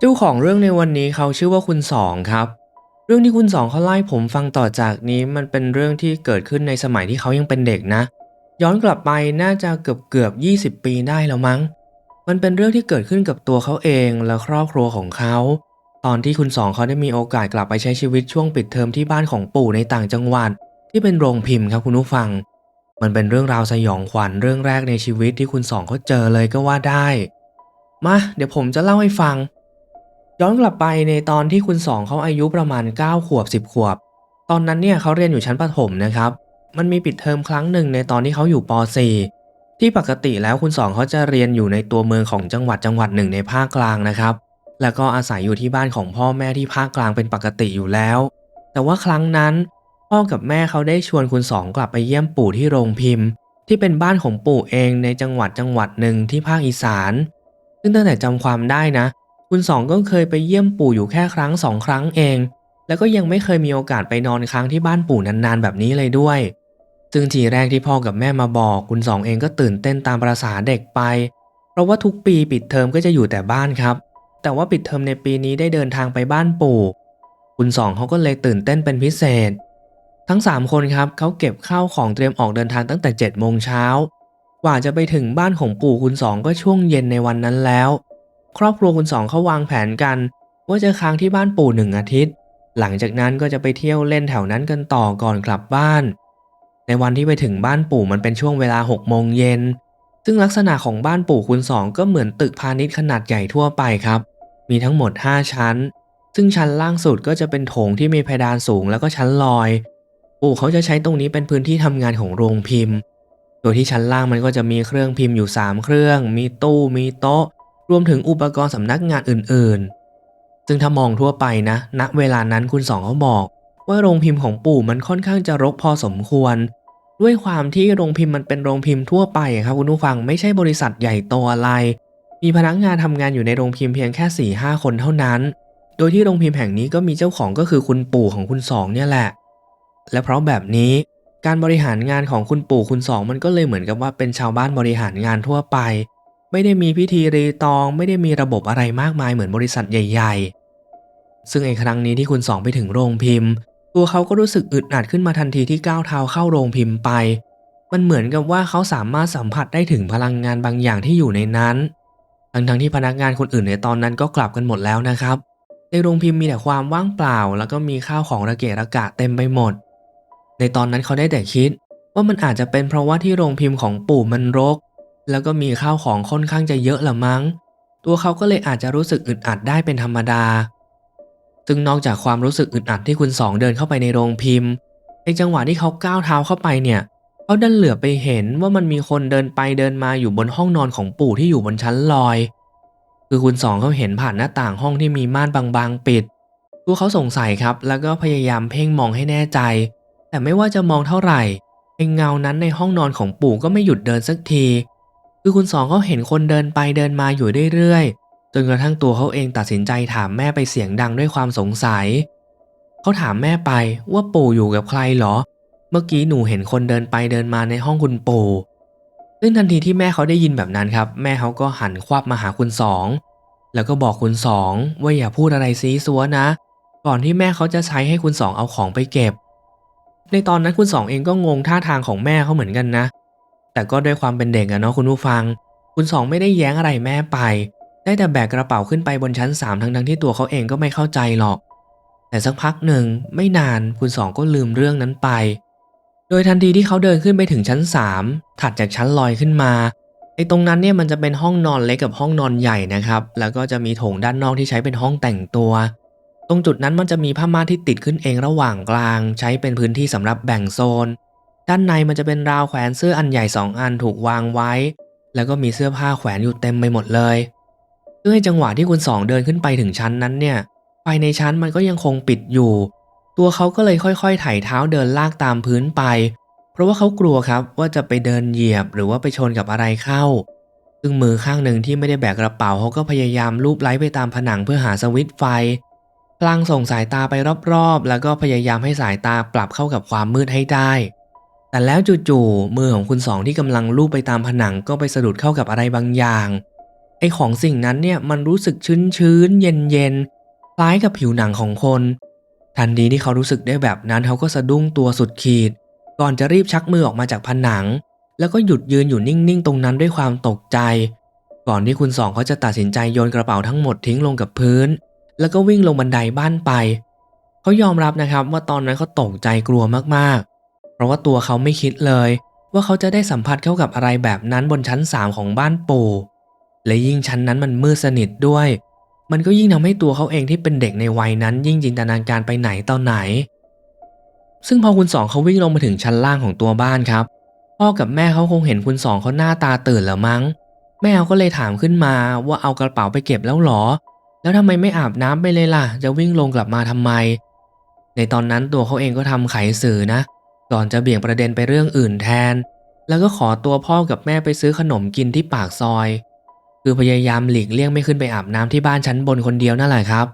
เจ้าของเรื่องในวันนี้เขาชื่อว่าคุณสองครับ เรื่องที่คุณสองเขาไล่ผมฟังต่อจากนี้มันเป็นเรื่องที่เกิดขึ้นในสมัยที่เขายังเป็นเด็กนะ ย้อนกลับไปน่าจะเกือบเกือบ 20 ปีได้แล้วมั้ง มันเป็นเรื่องที่เกิดขึ้นกับตัวเขาเองและครอบครัวของเขา ตอนที่คุณสองเขาได้มีโอกาสกลับไปใช้ชีวิตช่วงปิดเทอมที่บ้านของปู่ในต่างจังหวัด ที่เป็นโรงพิมพ์ครับคุณผู้ฟัง มันเป็นเรื่องราวสยองขวัญเรื่องแรกในชีวิตที่คุณสองเขาเจอเลยก็ว่าได้ มาเดี๋ยวผมจะเล่าให้ฟัง ย้อนกลับไปในตอนที่คุณสองเขาอายุประมาณ 9 ขวบ 10 ขวบ ตอนนั้นเนี่ยเขาเรียนอยู่ชั้นประถมนะครับ มันมีปิดเทอมครั้งหนึ่งในตอนที่เขาอยู่ป .4 ที่ปกติแล้วคุณสองเขาจะเรียนอยู่ในตัวเมืองของจังหวัดจังหวัดหนึ่งในภาคกลางนะครับ แล้วก็อาศัยอยู่ที่บ้านของพ่อแม่ที่ภาคกลางเป็นปกติอยู่แล้ว แต่ว่าครั้งนั้น พ่อกับแม่เขาได้ชวนคุณสองกลับไปเยี่ยมปู่ที่โรงพิมพ์ ที่เป็นบ้านของปู่เองในจังหวัดจังหวัดหนึ่งที่ภาคอีสาน ซึ่งตั้งแต่จำความได้นะ คุณสองก็เคยไปเยี่ยมปู่อยู่แค่ครั้งสองครั้งเอง แล้วก็ยังไม่เคยมีโอกาสไปนอนค้างที่บ้านปู่นานๆ แบบนี้เลยด้วย ซึ่งทีแรกที่พ่อกับแม่มาบอก คุณสองเองก็ตื่นเต้นตามประษาเด็กไป เพราะว่าทุกปีปิดเทอมก็จะอยู่แต่บ้านครับ แต่ว่าปิดเทอมในปีนี้ได้เดินทางไปบ้านปู่ คุณสองเขาก็เลยตื่นเต้นเป็นพิเศษ ทั้ง 3 คนครับเขาเก็บข้าวของเตรียมออกเดินทางตั้งแต่7จ็ดโมงเช้ากว่าจะไปถึงบ้านของปู่คุณสองก็ช่วงเย็นในวันนั้นแล้ว ครอบครัวคุณสองเขาวางแผนกัน ว่าจะค้างที่บ้านปู่หนึ่งอาทิตย์ หลังจากนั้นก็จะไปเที่ยวเล่นแถวนั้นกันต่อก่อนกลับบ้าน ในวันที่ไปถึงบ้านปู่มันเป็นช่วงเวลา6โมงเย็นซึ่งลักษณะของบ้านปู่คุณสองก็เหมือนตึกพาณิชย์ขนาดใหญ่ทั่วไปครับ มีทั้งหมด 5 ชั้น ซึ่งชั้นล่างสุดก็จะเป็นโถงที่มีเพดานสูงแล้วก็ชั้นลอย ปู่เขาจะใช้ตรงนี้เป็นพื้นที่ทำงานของโรงพิมพ์ โดยที่ชั้นล่างมันก็จะมีเครื่องพิมพ์อยู่ 3 เครื่อง มีตู้ มีโต๊ะ รวมถึงอุปกรณ์สำนักงานอื่นๆ ซึ่งถ้ามองทั่วไปนะ ณ เวลานั้นคุณสองเขาบอก ว่าโรงพิมพ์ของปู่มันค่อนข้างจะรกพอสมควร ด้วยความที่โรงพิมพ์มันเป็นโรงพิมพ์ทั่วไปครับคุณผู้ฟังไม่ใช่บริษัทใหญ่โตอะไร มีพนักงานทำงานอยู่ในโรงพิมพ์เพียงแค่4ี่ห้าคนเท่านั้น โดยที่โรงพิมพ์แห่งนี้ก็มีเจ้าของก็คือคุณปู่ของคุณสองเนี่ยแหละ และเพราะแบบนี้การบริหารงานของคุณปู่คุณสองมันก็เลยเหมือนกับว่าเป็นชาวบ้านบริหารงานทั่วไป ไม่ได้มีพิธีรีตอง ไม่ได้มีระบบอะไรมากมายเหมือนบริษัทใหญ่ ๆ ซึ่งไอ้ครั้งนี้ที่คุณสองไปถึงโรงพิมพ์ ตัวเขาก็รู้สึกอึดอัดขึ้นมาทันทีที่ก้าวเท้าเข้าโรงพิมพ์ไป มันเหมือนกับว่าเขาสามารถสัมผัสได้ถึงพลังงานบางอย่างที่อยู่ในนั้น ทั้งๆที่พนักงานคนอื่นในตอนนั้นก็กลับกันหมดแล้วนะครับ ในโรงพิมพ์มีแต่ความว่างเปล่า แล้วก็มีข้าวของระเกะระกะเต็มไปหมด ในตอนนั้นเขาได้แต่คิดว่ามันอาจจะเป็นเพราะว่าที่โรงพิมพ์ของปู่มันรก แล้วก็มีข้าวของค่อนข้างจะเยอะละมั้ง ตัวเขาก็เลยอาจจะรู้สึกอึดอัดได้เป็นธรรมดา ซึ่งนอกจากความรู้สึกอึดอัดที่คุณสองเดินเข้าไปในโรงพิมพ์ ในจังหวะที่เขาก้าวเท้าเข้าไปเนี่ยเขาดันเหลือไปเห็นว่ามันมีคนเดินไปเดินมาอยู่บนห้องนอนของปู่ที่อยู่บนชั้นลอย คือคุณสองเขาเห็นผ่านหน้าต่างห้องที่มีม่านบางๆปิด ตัวเขาสงสัยครับ แล้วก็พยายามเพ่งมองให้แน่ใจ แต่ไม่ว่าจะมองเท่าไหร่ไอ้เงานั้นในห้องนอนของปู่ก็ไม่หยุดเดินสักที คือคุณสองเขาเห็นคนเดินไปเดินมาอยู่เรื่อยๆ จนกระทั่งตัวเขาเองตัดสินใจถามแม่ไปเสียงดังด้วยความสงสัย เขาถามแม่ไปว่าปู่อยู่กับใครเหรอ เมื่อกี้หนูเห็นคนเดินไปเดินมาในห้องคุณปู่ซึ่งทันทีที่แม่เขาได้ยินแบบนั้นครับ แม่เขาก็หันควับมาหาคุณสองแล้วก็บอกคุณสองว่าอย่าพูดอะไรซีซัวนะ ก่อนที่แม่เขาจะใช้ให้คุณสองเอาของไปเก็บ ในตอนนั้นคุณสองเองก็งงท่าทางของแม่เขาเหมือนกันนะ แต่ก็ด้วยความเป็นเด็กอะเนาะคุณผู้ฟัง คุณสองไม่ได้แย้งอะไรแม่ไป ได้แต่แบกกระเป๋าขึ้นไปบนชั้นสามทั้งทั้งที่ตัวเขาเองก็ไม่เข้าใจหรอก แต่สักพักหนึ่งไม่นานคุณสองก็ลืมเรื่องนั้นไป โดยทันทีที่เขาเดินขึ้นไปถึงชั้น 3 ถัดจากชั้นลอยขึ้นมาไอ้ตรงนั้นเนี่ยมันจะเป็นห้องนอนเล็กกับห้องนอนใหญ่นะครับ แล้วก็จะมีโถงด้านนอกที่ใช้เป็นห้องแต่งตัว ตรงจุดนั้นมันจะมีผ้าม่านที่ติดขึ้นเองระหว่างกลาง ใช้เป็นพื้นที่สำหรับแบ่งโซน ด้านในมันจะเป็นราวแขวนเสื้ออันใหญ่2อันถูกวางไว้ แล้วก็มีเสื้อผ้าแขวนอยู่เต็มไปหมดเลยซึ่งในจังหวะที่คุณสองเดินขึ้นไปถึงชั้นนั้นเนี่ย ไฟในชั้นมันก็ยังคงปิดอยู่ ตัวเขาก็เลยค่อยๆไถ่เท้าเดินลากตามพื้นไป เพราะว่าเขากลัวครับว่าจะไปเดินเหยียบหรือว่าไปชนกับอะไรเข้า ซึ่งมือข้างหนึ่งที่ไม่ได้แบกกระเป๋าเขาก็พยายามลูบไล้ไปตามผนังเพื่อหาสวิตช์ไฟ พลางส่งสายตาไปรอบๆ แล้วก็พยายามให้สายตาปรับเข้ากับความมืดให้ได้ แต่แล้วจู่ๆมือของคุณสองที่กำลังลูบไปตามผนังก็ไปสะดุดเข้ากับอะไรบางอย่าง ไอของสิ่งนั้นเนี่ยมันรู้สึกชื้นชื้นๆเย็นเย็นๆคล้ายกับผิวหนังของคน ทันทีที่เขารู้สึกได้แบบนั้นเขาก็สะดุ้งตัวสุดขีด ก่อนจะรีบชักมือออกมาจากผนัง แล้วก็หยุดยืนอยู่นิ่งๆ ตรงนั้นด้วยความตกใจ ก่อนที่คุณสองเขาจะตัดสินใจโยนกระเป๋าทั้งหมดทิ้งลงกับพื้น แล้วก็วิ่งลงบันไดบ้านไป เขายอมรับนะครับว่าตอนนั้นเขาตกใจกลัวมากๆ เพราะว่าตัวเขาไม่คิดเลย ว่าเขาจะได้สัมผัสเข้ากับอะไรแบบนั้นบนชั้นสามของบ้านปู่และยิ่งชั้นนั้นมันมืดสนิทด้วย มันก็ยิ่งทำให้ตัวเขาเองที่เป็นเด็กในวัยนั้น ยิ่งจินตนาการไปไหนต่อไหน ซึ่งพอคุณสองเขาวิ่งลงมาถึงชั้นล่างของตัวบ้านครับ พ่อกับแม่เขาคงเห็นคุณสองเขาหน้าตาตื่นแล้วมั้ง แม่เขาก็เลยถามขึ้นมาว่าเอากระเป๋าไปเก็บแล้วหรอ แล้วทำไมไม่อาบน้ำไปเลยล่ะ จะวิ่งลงกลับมาทำไม ในตอนนั้นตัวเขาเองก็ทำไขสื่อนะ ก่อนจะเบี่ยงประเด็นไปเรื่องอื่นแทน แล้วก็ขอตัวพ่อกับแม่ไปซื้อขนมกินที่ปากซอย คือพยายามหลีกเลี่ยงไม่ขึ้นไปอาบน้ำที่บ้านชั้นบนคนเดียวนั่นแหละครับ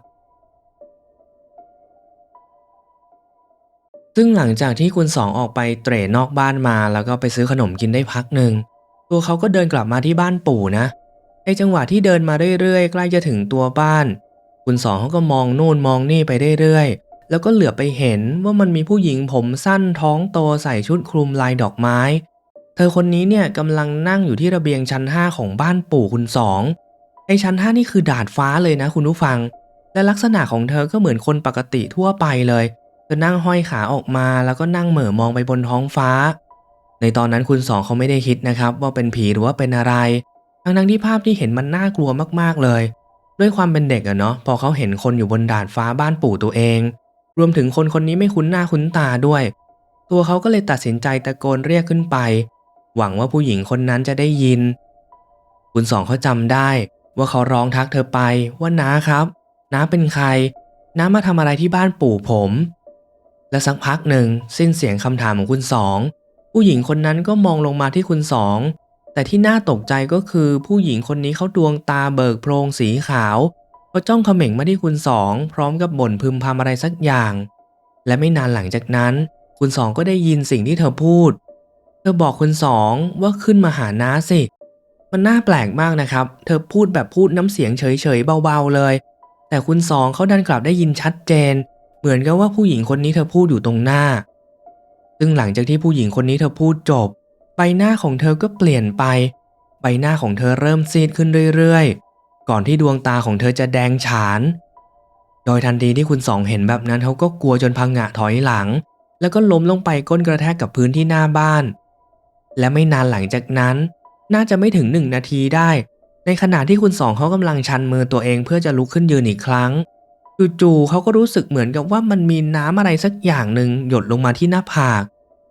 ซึ่งหลังจากที่คุณสองออกไปเตร่นอกบ้านมา แล้วก็ไปซื้อขนมกินได้พักหนึ่ง ตัวเขาก็เดินกลับมาที่บ้านปู่นะในจังหวะที่เดินมาเรื่อยๆ ใกล้จะถึงตัวบ้าน คุณสองเขาก็มองนู่นมองนี่ไปเรื่อยๆ แล้วก็เหลือไปเห็นว่ามันมีผู้หญิงผมสั้นท้องโตใส่ชุดคลุมลายดอกไม้ เธอคนนี้เนี่ยกำลังนั่งอยู่ที่ระเบียงชั้น 5 ของบ้านปู่คุณสองไอชั้น 5 นี่คือดาดฟ้าเลยนะคุณผู้ฟัง และลักษณะของเธอก็เหมือนคนปกติทั่วไปเลยเธอนั่งห้อยขาออกมาแล้วก็นั่งเหม่อมองไปบนท้องฟ้า ในตอนนั้นคุณสองเขาไม่ได้คิดนะครับ ว่าเป็นผีหรือว่าเป็นอะไร ทั้งๆที่ภาพที่เห็นมันน่ากลัวมากๆเลย ด้วยความเป็นเด็กอะเนาะพอเขาเห็นคนอยู่บนดาดฟ้าบ้านปู่ตัวเอง รวมถึงคนคนนี้ไม่คุ้นหน้าคุ้นตาด้วย ตัวเขาก็เลยตัดสินใจตะโกนเรียกขึ้นไป หวังว่าผู้หญิงคนนั้นจะได้ยิน คุณสองเขาจำได้ ว่าเขาร้องทักเธอไปว่าน้าครับน้าเป็นใคร น้ามาทำอะไรที่บ้านปู่ผม และสักพักหนึ่งสิ้นเสียงคำถามของคุณสองผู้หญิงคนนั้นก็มองลงมาที่คุณสองแต่ที่น่าตกใจก็คือผู้หญิงคนนี้เขาดวงตาเบิกโพรงสีขาว เขาจ้องเขม่งมาที่คุณสองพร้อมกับบ่นพึมพำอะไรสักอย่าง และไม่นานหลังจากนั้น คุณสองก็ได้ยินสิ่งที่เธอพูด เธอบอกคุณสองว่าขึ้นมาหาน้าสิ มันน่าแปลกมากนะครับ เธอพูดแบบพูดน้ำเสียงเฉยๆเบาๆเลย แต่คุณสองเขาดันกลับได้ยินชัดเจน เหมือนกับว่าผู้หญิงคนนี้เธอพูดอยู่ตรงหน้า ซึ่งหลังจากที่ผู้หญิงคนนี้เธอพูดจบ ใบหน้าของเธอก็เปลี่ยนไป ใบหน้าของเธอเริ่มซีดขึ้นเรื่อยๆ ก่อนที่ดวงตาของเธอจะแดงฉาน โดยทันทีที่คุณสองเห็นแบบนั้นเขาก็กลัวจนพังงะถอยหลัง แล้วก็ล้มลงไปก้นกระแทกกับพื้นที่หน้าบ้าน และไม่นานหลังจากนั้น น่าจะไม่ถึงหนึ่งนาทีได้ ในขณะที่คุณสองเขากำลังชันมือตัวเองเพื่อจะลุกขึ้นยืนอีกครั้งจู่ๆเขาก็รู้สึกเหมือนกับว่ามันมีน้ำอะไรสักอย่างหนึ่งหยดลงมาที่หน้าผาก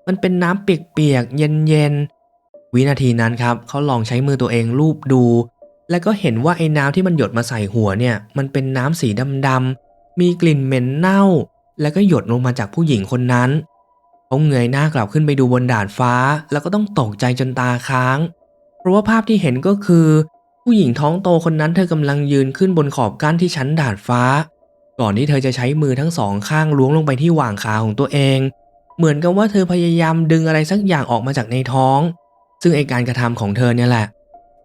มันเป็นน้ำเปียกๆเย็นๆวินาทีนั้นครับเขาลองใช้มือตัวเองลูบดู แล้วก็เห็นว่าไอ้น้ำที่มันหยดมาใส่หัวเนี่ย มันเป็นน้ำสีดำๆ มีกลิ่นเหม็นเน่า แล้วก็หยดลงมาจากผู้หญิงคนนั้นเขาเงยหน้ากลับขึ้นไปดูบนดาดฟ้า แล้วก็ต้องตกใจจนตาค้าง เพราะว่าภาพที่เห็นก็คือ ผู้หญิงท้องโตคนนั้นเธอกำลังยืนขึ้นบนขอบกั้นที่ชั้นดาดฟ้า ก่อนที่เธอจะใช้มือทั้งสองข้างล้วงลงไปที่หว่างขาของตัวเอง เหมือนกับว่าเธอพยายามดึงอะไรสักอย่างออกมาจากในท้อง ซึ่งไอการกระทำของเธอเนี่ยแหละ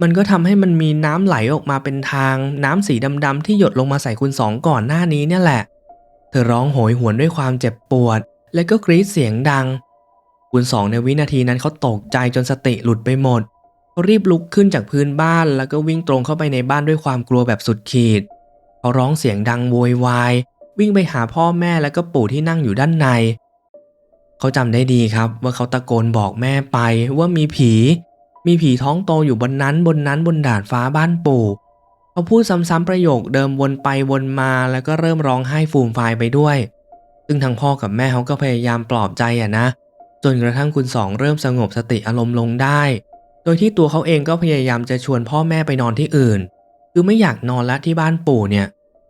มันก็ทำให้มันมีน้ำไหลออกมาเป็นทาง น้ำสีดำๆที่หยดลงมาใส่คุณสองก่อนหน้านี้เนี่ยแหละ เธอร้องโหยหวนด้วยความเจ็บปวด และก็กรีดเสียงดัง คุณสองในวินาทีนั้นเขาตกใจจนสติหลุดไปหมดเขารีบลุกขึ้นจากพื้นบ้านแล้วก็วิ่งตรงเข้าไปในบ้านด้วยความกลัวแบบสุดขีด เขาร้องเสียงดังโวยวายวิ่งไปหาพ่อแม่และก็ปู่ที่นั่งอยู่ด้านใน เขาจำได้ดีครับว่าเขาตะโกนบอกแม่ไปว่ามีผี มีผีท้องโตอยู่บนนั้นบนนั้นบนดาดฟ้าบ้านปู่เขาพูดซ้ำๆประโยคเดิมวนไปวนมาแล้วก็เริ่มร้องไห้ฟูมฟายไปด้วย ซึ่งทั้งพ่อกับแม่เขาก็พยายามปลอบใจอะนะ จนกระทั่งคุณสองเริ่มสงบสติอารมณ์ลงได้ โดยที่ตัวเขาเองก็พยายามจะชวนพ่อแม่ไปนอนที่อื่น คือไม่อยากนอนละที่บ้านปู่เนี่ย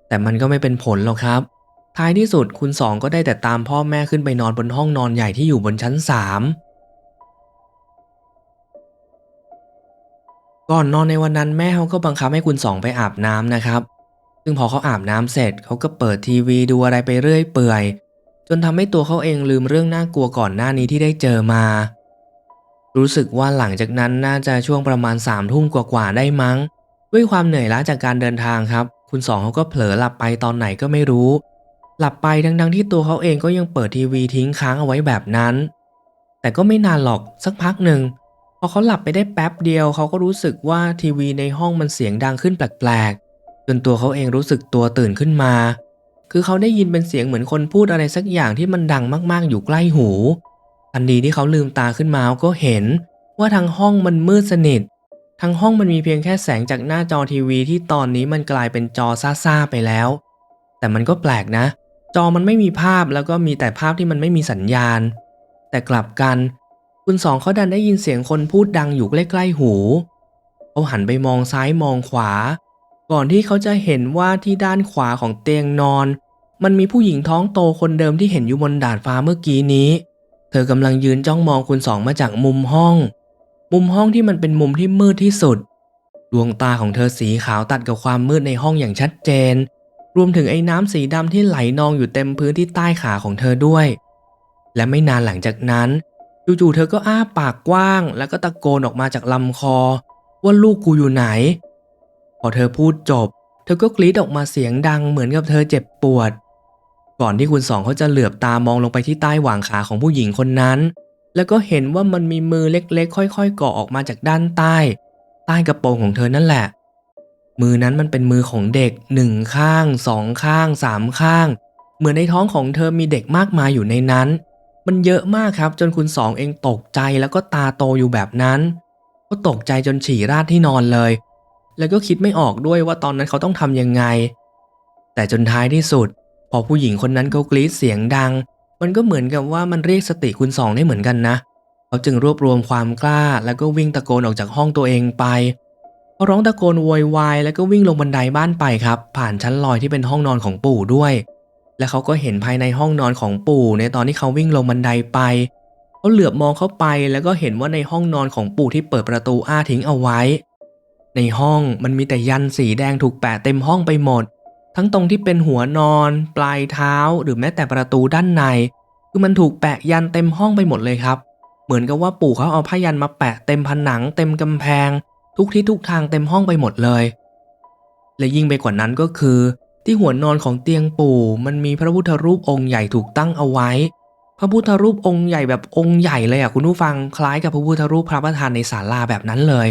แต่มันก็ไม่เป็นผลหรอกครับ ท้ายที่สุดคุณสองก็ได้แต่ตามพ่อแม่ขึ้นไปนอนบนห้องนอนใหญ่ที่อยู่บนชั้นสาม ก่อนนอนในวันนั้นแม่เขาก็บังคับให้คุณสองไปอาบน้ำนะครับ ซึ่งพอเขาอาบน้ำเสร็จเขาก็เปิดทีวีดูอะไรไปเรื่อยเปื่อย จนทำให้ตัวเขาเองลืมเรื่องน่ากลัวก่อนหน้านี้ที่ได้เจอมา รู้สึกว่าหลังจากนั้นน่าจะช่วงประมาณสามทุ่มกว่าๆได้มั้ง ด้วยความเหนื่อยล้าจากการเดินทางครับ คุณสองเขาก็เผลอหลับไปตอนไหนก็ไม่รู้ หลับไปดังๆที่ตัวเขาเองก็ยังเปิดทีวีทิ้งค้างเอาไว้แบบนั้น แต่ก็ไม่นานหรอกสักพักหนึ่ง พอเขาหลับไปได้แป๊บเดียวเขาก็รู้สึกว่าทีวีในห้องมันเสียงดังขึ้นแปลกๆ จนตัวเขาเองรู้สึกตัวตื่นขึ้นมา คือเขาได้ยินเป็นเสียงเหมือนคนพูดอะไรสักอย่างที่มันดังมากๆ อยู่ใกล้หู ทันทีที่เขาลืมตาขึ้นมาเขาก็เห็นว่าทั้งห้องมันมืดสนิท ทั้งห้องมันมีเพียงแค่แสงจากหน้าจอทีวีที่ตอนนี้มันกลายเป็นจอซ่าๆไปแล้ว แต่มันก็แปลกนะ จอมันไม่มีภาพแล้วก็มีแต่ภาพที่มันไม่มีสัญญาณ แต่กลับกัน คุณสองเขาดันได้ยินเสียงคนพูดดังอยู่ใกล้ๆหู เขาหันไปมองซ้ายมองขวา ก่อนที่เขาจะเห็นว่าที่ด้านขวาของเตียงนอน มันมีผู้หญิงท้องโตคนเดิมที่เห็นอยู่บนดาดฟ้าเมื่อกี้นี้ เธอกำลังยืนจ้องมองคุณสองมาจากมุมห้อง มุมห้องที่มันเป็นมุมที่มืดที่สุด ดวงตาของเธอสีขาวตัดกับความมืดในห้องอย่างชัดเจน รวมถึงไอ้น้ำสีดำที่ไหลนองอยู่เต็มพื้นที่ใต้ขาของเธอด้วย และไม่นานหลังจากนั้น จู่ๆเธอก็อ้าปากกว้าง แล้วก็ตะโกนออกมาจากลำคอ ว่าลูกกูอยู่ไหน พอเธอพูดจบ เธอก็กรีดออกมาเสียงดังเหมือนกับเธอเจ็บปวด ก่อนที่คุณสองเขาจะเหลือบตามองลงไปที่ใต้หว่างขาของผู้หญิงคนนั้น แล้วก็เห็นว่ามันมีมือเล็กๆ ค่อยๆเกาะออกมาจากด้านใต้ ใต้กระโปรงของเธอนั่นแหละ มือนั้นมันเป็นมือของเด็กหนึ่งข้างสองข้างสามข้าง เหมือนในท้องของเธอมีเด็กมากมายอยู่ในนั้น มันเยอะมากครับ จนคุณสองเองตกใจแล้วก็ตาโตอยู่แบบนั้น ก็ตกใจจนฉี่ราดที่นอนเลย แล้วก็คิดไม่ออกด้วยว่าตอนนั้นเขาต้องทำยังไง แต่จนท้ายที่สุด พอผู้หญิงคนนั้นเขากรีดเสียงดัง มันก็เหมือนกับว่ามันเรียกสติคุณสองได้เหมือนกันนะ เขาจึงรวบรวมความกล้า แล้วก็วิ่งตะโกนออกจากห้องตัวเองไปเขาร้องตะโกนโวยวายแล้วก็วิ่งลงบันไดบ้านไปครับ ผ่านชั้นลอยที่เป็นห้องนอนของปู่ด้วย และเขาก็เห็นภายในห้องนอนของปู่ในตอนที่เขาวิ่งลงบันไดไป เขาเหลือบมองเข้าไปแล้วก็เห็นว่าในห้องนอนของปู่ที่เปิดประตูอ้าทิ้งเอาไว้ ในห้องมันมีแต่ยันสีแดงถูกแปะเต็มห้องไปหมด ทั้งตรงที่เป็นหัวนอน ปลายเท้าหรือแม้แต่ประตูด้านใน คือมันถูกแปะยันเต็มห้องไปหมดเลยครับ เหมือนกับว่าปู่เขาเอาผ้ายันมาแปะเต็มผนัง เต็มกำแพง ทุกที่ทุกทางเต็มห้องไปหมดเลย และยิ่งไปกว่านั้นก็คือ ที่หัวนอนของเตียงปู่มันมีพระพุทธรูปองค์ใหญ่ถูกตั้งเอาไว้ พระพุทธรูปองค์ใหญ่แบบองค์ใหญ่เลยอะคุณผู้ฟังคล้ายกับพระพุทธรูปพระประธานในศาลาแบบนั้นเลย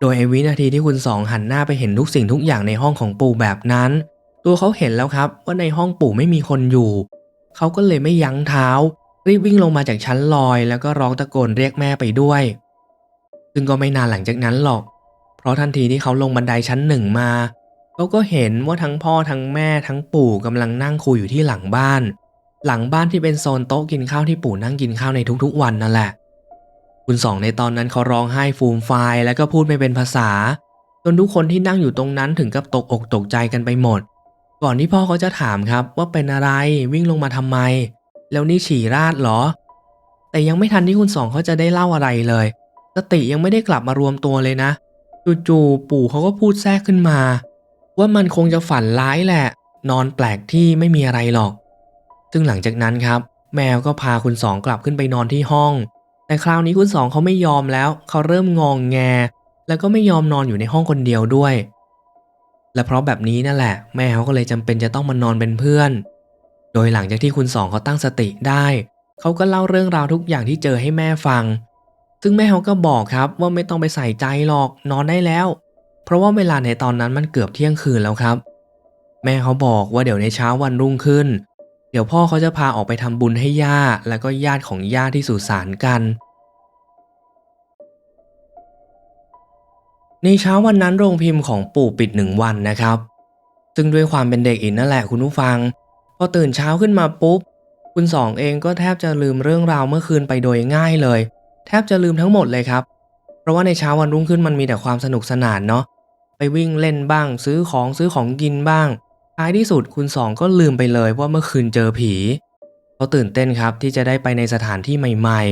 โดยไอวินาทีที่คุณสองหันหน้าไปเห็นทุกสิ่งทุกอย่างในห้องของปู่แบบนั้น ตัวเขาเห็นแล้วครับว่าในห้องปู่ไม่มีคนอยู่ เขาก็เลยไม่ยั้งเท้า รีบวิ่งลงมาจากชั้นลอย แล้วก็ร้องตะโกนเรียกแม่ไปด้วย ซึ่งก็ไม่นานหลังจากนั้นหรอก เพราะทันทีที่เขาลงบันไดชั้นหนึ่งมา เขาก็เห็นว่าทั้งพ่อทั้งแม่ทั้งปู่กำลังนั่งคุยอยู่ที่หลังบ้าน หลังบ้านที่เป็นโซนโต๊ะกินข้าวที่ปู่นั่งกินข้าวในทุกๆวันนั่นแหละ คุณสองในตอนนั้นเขาร้องไห้ฟูมฟายแล้วก็พูดไม่เป็นภาษา จนทุกคนที่นั่งอยู่ตรงนั้นถึงกับตกอกตกใจกันไปหมด ก่อนที่พ่อเขาจะถามครับว่าเป็นอะไรวิ่งลงมาทำไม แล้วนี่ฉี่ราดเหรอ แต่ยังไม่ทันที่คุณสองเขาจะได้เล่าอะไรเลย สติยังไม่ได้กลับมารวมตัวเลยนะจู่ๆปู่เขาก็พูดแทรกขึ้นมา ว่ามันคงจะฝันร้ายแหละ นอนแปลกที่ไม่มีอะไรหรอก ซึ่งหลังจากนั้นครับ แมวก็พาคุณสองกลับขึ้นไปนอนที่ห้อง แต่คราวนี้คุณสองเขาไม่ยอมแล้ว เขาเริ่มงองแง แล้วก็ไม่ยอมนอนอยู่ในห้องคนเดียวด้วย และเพราะแบบนี้นั่นแหละ แม่เขาก็เลยจำเป็นจะต้องมานอนเป็นเพื่อน โดยหลังจากที่คุณสองเขาตั้งสติได้ เขาก็เล่าเรื่องราวทุกอย่างที่เจอให้แม่ฟัง ซึ่งแม่เขาก็บอกครับว่าไม่ต้องไปใส่ใจหรอกนอนได้แล้ว เพราะว่าเวลาในตอนนั้นมันเกือบเที่ยงคืนแล้วครับ แม่เขาบอกว่าเดี๋ยวในเช้าวันรุ่งขึ้น เดี๋ยวพ่อเขาจะพาออกไปทำบุญให้ย่าแล้วก็ญาติของย่าที่สุสานกัน ในเช้าวันนั้นโรงพิมพ์ของปู่ปิดหนึ่งวันนะครับ ซึ่งด้วยความเป็นเด็กอินนั่นแหละคุณผู้ฟัง พอตื่นเช้าขึ้นมาปุ๊บ คุณสองเองก็แทบจะลืมเรื่องราวเมื่อคืนไปโดยง่ายเลย แทบจะลืมทั้งหมดเลยครับ เพราะว่าในเช้าวันรุ่งขึ้นมันมีแต่ความสนุกสนานเนาะ ไปวิ่งเล่นบ้าง ซื้อของซื้อของกินบ้าง ท้ายที่สุดคุณสองก็ลืมไปเลยว่าเมื่อคืนเจอผีเขาตื่นเต้นครับที่จะได้ไปในสถานที่ใหม่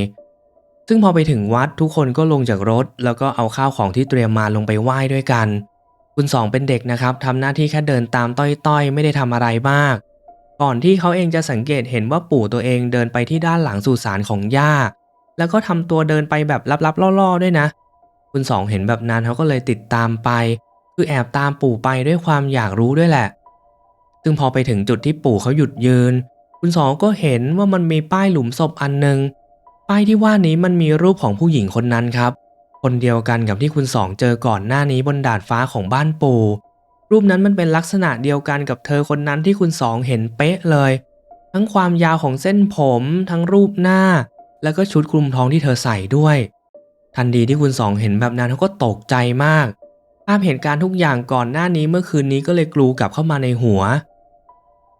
ๆ ซึ่งพอไปถึงวัดทุกคนก็ลงจากรถ แล้วก็เอาข้าวของที่เตรียมมาลงไปไหว้ด้วยกัน คุณสองเป็นเด็กนะครับทำหน้าที่แค่เดินตามต้อยๆ ไม่ได้ทำอะไรมาก ก่อนที่เขาเองจะสังเกตเห็นว่าปู่ตัวเองเดินไปที่ด้านหลังสุสานของย่า แล้วก็ทำตัวเดินไปแบบลับๆล่อๆด้วยนะ คุณสองเห็นแบบนั้นเขาก็เลยติดตามไป คือแอบตามปู่ไปด้วยความอยากรู้ด้วยแหละ ซึ่งพอไปถึงจุดที่ปู่เขาหยุดยืน คุณสองก็เห็นว่ามันมีป้ายหลุมศพอันหนึ่งป้ายที่ว่านี้มันมีรูปของผู้หญิงคนนั้นครับ คนเดียวกันกับที่คุณสองเจอก่อนหน้านี้บนดาดฟ้าของบ้านปู่ รูปนั้นมันเป็นลักษณะเดียวกันกับเธอคนนั้นที่คุณสองเห็นเป๊ะเลย ทั้งความยาวของเส้นผม ทั้งรูปหน้า แล้วก็ชุดคลุมท้องที่เธอใส่ด้วย ทันทีที่คุณสองเห็นแบบนั้นเขาก็ตกใจมาก ภาพเหตุการณ์ทุกอย่างก่อนหน้านี้เมื่อคืนนี้ก็เลยกลูกลับเข้ามาในหัว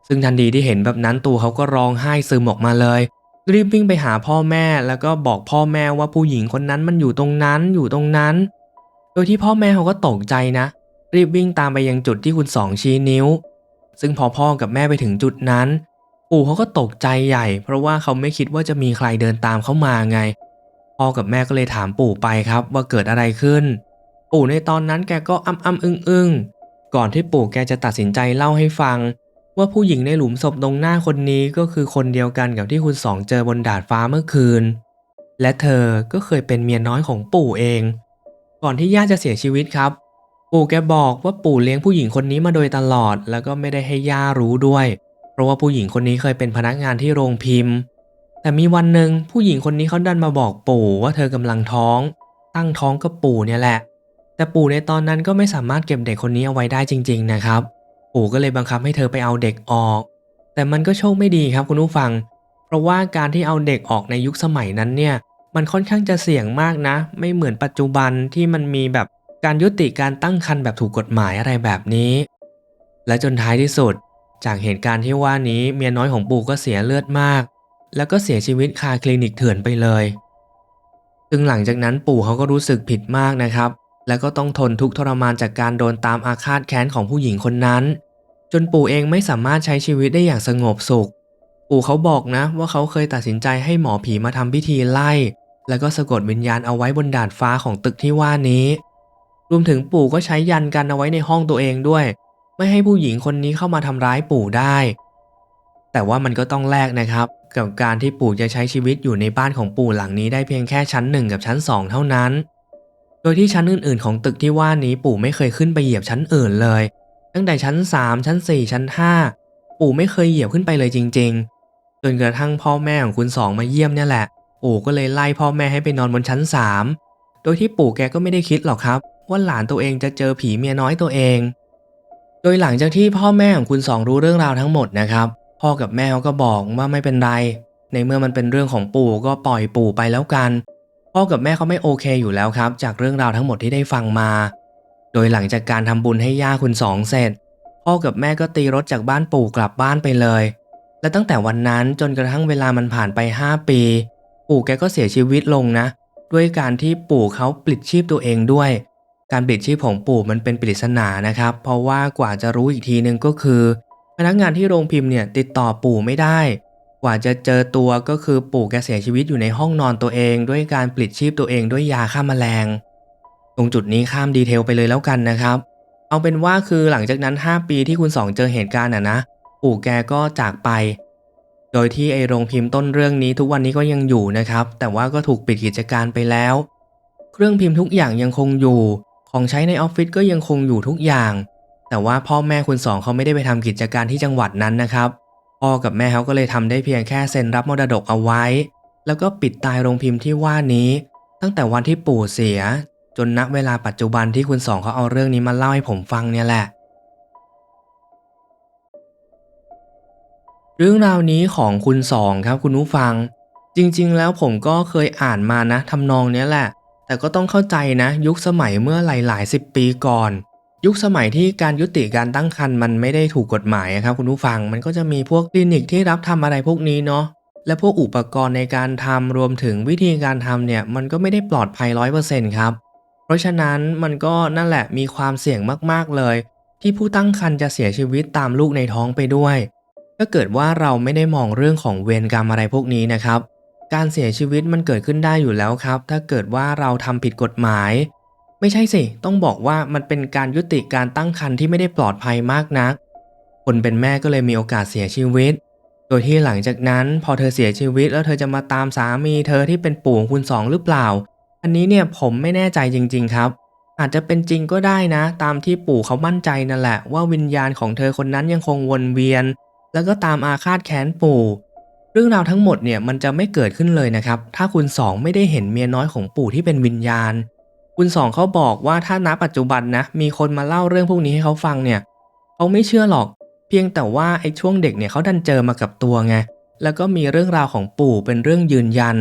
ซึ่งทันทีที่เห็นแบบนั้นตัวเขาก็ร้องไห้ซึมออกมาเลย รีบวิ่งไปหาพ่อแม่แล้วก็บอกพ่อแม่ว่าผู้หญิงคนนั้นมันอยู่ตรงนั้นอยู่ตรงนั้น โดยที่พ่อแม่เขาก็ตกใจนะ รีบวิ่งตามไปยังจุดที่คุณสองชี้นิ้ว ซึ่งพอพ่อกับแม่ไปถึงจุดนั้น ปู่เขาก็ตกใจใหญ่ เพราะว่าเขาไม่คิดว่าจะมีใครเดินตามเข้ามาไง พ่อกับแม่ก็เลยถามปู่ไปครับว่าเกิดอะไรขึ้น ปู่ในตอนนั้นแกก็อ้ำอ้ำอึ้งอึ้งก่อนที่ปู่แกจะตัดสินใจเล่าให้ฟัง ว่าผู้หญิงในหลุมศพตรงหน้าคนนี้ก็คือคนเดียวกันกับที่คุณสองเจอบนดาดฟ้าเมื่อคืน และเธอก็เคยเป็นเมียน้อยของปู่เอง ก่อนที่ย่าจะเสียชีวิตครับ ปู่แกบอกว่าปู่เลี้ยงผู้หญิงคนนี้มาโดยตลอด แล้วก็ไม่ได้ให้ย่ารู้ด้วย เพราะว่าผู้หญิงคนนี้เคยเป็นพนักงานที่โรงพิมพ์ แต่มีวันหนึ่งผู้หญิงคนนี้เขาดันมาบอกปู่ว่าเธอกำลังท้อง ตั้งท้องกับปู่เนี่ยแหละ แต่ปู่ในตอนนั้นก็ไม่สามารถเก็บเด็กคนนี้เอาไว้ได้จริง ๆ นะครับ ปู่ก็เลยบังคับให้เธอไปเอาเด็กออก แต่มันก็โชคไม่ดีครับคุณผู้ฟัง เพราะว่าการที่เอาเด็กออกในยุคสมัยนั้นเนี่ยมันค่อนข้างจะเสี่ยงมากนะ ไม่เหมือนปัจจุบันที่มันมีแบบการยุติการตั้งครรภ์แบบถูกกฎหมายอะไรแบบนี้ และจนท้ายที่สุด จากเหตุการณ์ที่ว่านี้เมียน้อยของปู่ก็เสียเลือดมาก แล้วก็เสียชีวิตคาคลินิกเถื่อนไปเลยซึ่งหลังจากนั้นปู่เขาก็รู้สึกผิดมากนะครับ แล้วก็ต้องทนทุกข์ทรมานจากการโดนตามอาฆาตแค้นของผู้หญิงคนนั้น จนปู่เองไม่สามารถใช้ชีวิตได้อย่างสงบสุข ปู่เขาบอกนะว่าเขาเคยตัดสินใจให้หมอผีมาทำพิธีไล่ แล้วก็สะกดวิญญาณเอาไว้บนดาดฟ้าของตึกที่ว่านี้ รวมถึงปู่ก็ใช้ยันกันเอาไว้ในห้องตัวเองด้วย ไม่ให้ผู้หญิงคนนี้เข้ามาทำร้ายปู่ได้ แต่ว่ามันก็ต้องแลกนะครับ กับการที่ปู่จะใช้ชีวิตอยู่ในบ้านของปู่หลังนี้ได้เพียงแค่ชั้นหนึ่งกับชั้นสองเท่านั้น โดยที่ชั้นอื่นๆ ของตึกที่ว่านี้ปู่ไม่เคยขึ้นไปเหยียบชั้นอื่นเลย ตั้งแต่ชั้น 3 ชั้น 4 ชั้น 5 ปู่ไม่เคยเหยียบขึ้นไปเลยจริง ๆ จนกระทั่งพ่อแม่ของคุณสองมาเยี่ยมเนี่ยแหละ ปู่ก็เลยไล่พ่อแม่ให้ไปนอนบนชั้น 3 โดยที่ปู่แกก็ไม่ได้คิดหรอกครับ ว่าหลานตัวเองจะเจอผีเมียน้อยตัวเอง โดยหลังจากที่พ่อแม่ของคุณสองรู้เรื่องราวทั้งหมดนะครับ พ่อกับแม่เขาก็บอกว่าไม่เป็นไร ในเมื่อมันเป็นเรื่องของปู่ก็ปล่อยปู่ไปแล้วกัน พ่อกับแม่เขาไม่โอเคอยู่แล้วครับ จากเรื่องราวทั้งหมดที่ได้ฟังมา โดยหลังจากการทำบุญให้ย่าคุณสองเสร็จ พ่อกับแม่ก็ตีรถจากบ้านปู่กลับบ้านไปเลย และตั้งแต่วันนั้นจนกระทั่งเวลามันผ่านไป 5 ปี ปู่แกก็เสียชีวิตลงนะ ด้วยการที่ปู่เขาปลิดชีพตัวเองด้วย การปลิดชีพของปู่มันเป็นปริศนานะครับ เพราะว่ากว่าจะรู้อีกทีนึงก็คือ พนักงานที่โรงพิมพ์เนี่ยติดต่อปู่ไม่ได้ กว่าจะเจอตัวก็คือปู่แกเสียชีวิตอยู่ในห้องนอนตัวเอง ด้วยการปลิดชีพตัวเองด้วยยาฆ่าแมลง ตรงจุดนี้ข้ามดีเทลไปเลยแล้วกันนะครับ เอาเป็นว่าคือหลังจากนั้น 5 ปีที่คุณสองเจอเหตุการณ์อะนะปู่แกก็จากไป โดยที่ไอโรงพิมพ์ต้นเรื่องนี้ทุกวันนี้ก็ยังอยู่นะครับ แต่ว่าก็ถูกปิดกิจการไปแล้ว เครื่องพิมพ์ทุกอย่างยังคงอยู่ ของใช้ในออฟฟิศก็ยังคงอยู่ทุกอย่าง แต่ว่าพ่อแม่คุณสองเขาไม่ได้ไปทำกิจการที่จังหวัดนั้นนะครับ พ่อกับแม่เขาก็เลยทำได้เพียงแค่เซ็นรับมรดกเอาไว้ แล้วก็ปิดตายโรงพิมพ์ที่ว่านี้ ตั้งแต่วันที่ปู่เสีย จนณเวลาปัจจุบันที่คุณสองเขาเอาเรื่องนี้มาเล่าให้ผมฟังเนี่ยแหละ เรื่องราวนี้ของคุณสองครับคุณผู้ฟัง จริงๆ แล้วผมก็เคยอ่านมานะทำนองเนี้ยแหละ แต่ก็ต้องเข้าใจนะ ยุคสมัยเมื่อหลายๆสิบปีก่อน ยุคสมัยที่การยุติการตั้งครรภ์มันไม่ได้ถูกกฎหมายครับคุณผู้ฟังมันก็จะมีพวกคลินิกที่รับทำอะไรพวกนี้เนาะและพวกอุปกรณ์ในการทำรวมถึงวิธีการทำเนี่ยมันก็ไม่ได้ปลอดภัยร้อยเปอร์เซ็นต์ครับ เพราะฉะนั้นมันก็นั่นแหละมีความเสี่ยงมากๆเลย ที่ผู้ตั้งครรภ์จะเสียชีวิตตามลูกในท้องไปด้วยถ้าเกิดว่าเราไม่ได้มองเรื่องของเวรกรรมอะไรพวกนี้นะครับ การเสียชีวิตมันเกิดขึ้นได้อยู่แล้วครับ ถ้าเกิดว่าเราทำผิดกฎหมาย ไม่ใช่สิ ต้องบอกว่ามันเป็นการยุติการตั้งครรภ์ที่ไม่ได้ปลอดภัยมากนัก คนเป็นแม่ก็เลยมีโอกาสเสียชีวิต โดยที่หลังจากนั้น พอเธอเสียชีวิต แล้วเธอจะมาตามสามีเธอที่เป็นปู่ของคุณสองหรือเปล่า อันนี้เนี่ยผมไม่แน่ใจจริง ๆ ครับ อาจจะเป็นจริงก็ได้นะ ตามที่ปู่เขามั่นใจนั่นแหละ ว่าวิญญาณของเธอคนนั้นยังคงวนเวียน แล้วก็ตามอาฆาตแค้นปู่ เรื่องราวทั้งหมดเนี่ยมันจะไม่เกิดขึ้นเลยนะครับ ถ้าคุณสองไม่ได้เห็นเมียน้อยของปู่ที่เป็นวิญญาณ คุณสองเขาบอกว่าถ้าณปัจจุบันนะ มีคนมาเล่าเรื่องพวกนี้ให้เขาฟังเนี่ยเขาไม่เชื่อหรอก เพียงแต่ว่าไอ้ช่วงเด็กเนี่ยเขาดันเจอมากับตัวไงแล้วก็มีเรื่องราวของปู่เป็นเรื่องยืนยัน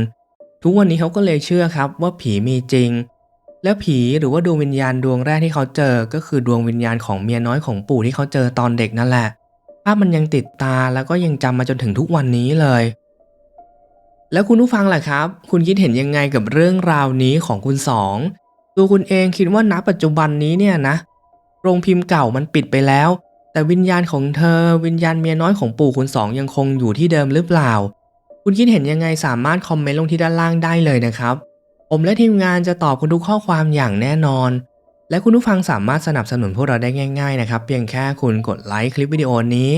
ทุกวันนี้เขาก็เลยเชื่อครับว่าผีมีจริง แล้วผีหรือว่าดวงวิญญาณดวงแรกที่เขาเจอ ก็คือดวงวิญญาณของเมียน้อยของปู่ที่เขาเจอตอนเด็กนั่นแหละภาพมันยังติดตาแล้วก็ยังจำมาจนถึงทุกวันนี้เลย แล้วคุณผู้ฟังล่ะครับ คุณคิดเห็นยังไงกับเรื่องราวนี้ของคุณสอง ตัวคุณเองคิดว่าณปัจจุบันนี้เนี่ยนะ โรงพิมพ์เก่ามันปิดไปแล้ว แต่วิญญาณของเธอ วิญญาณเมียน้อยของปู่คุณสองยังคงอยู่ที่เดิมหรือเปล่า คุณคิดเห็นยังไงสามารถคอมเมนต์ลงที่ด้านล่างได้เลยนะครับ ผมและทีมงานจะตอบคุณทุกข้อความอย่างแน่นอน และคุณผู้ฟังสามารถสนับสนุนพวกเราได้ง่ายๆนะครับ เพียงแค่คุณกดไลค์คลิปวิดีโอนี้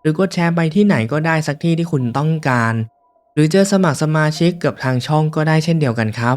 หรือกดแชร์ไปที่ไหนก็ได้สักที่ที่คุณต้องการ หรือจะสมัครสมาชิกกับทางช่องก็ได้เช่นเดียวกันครับ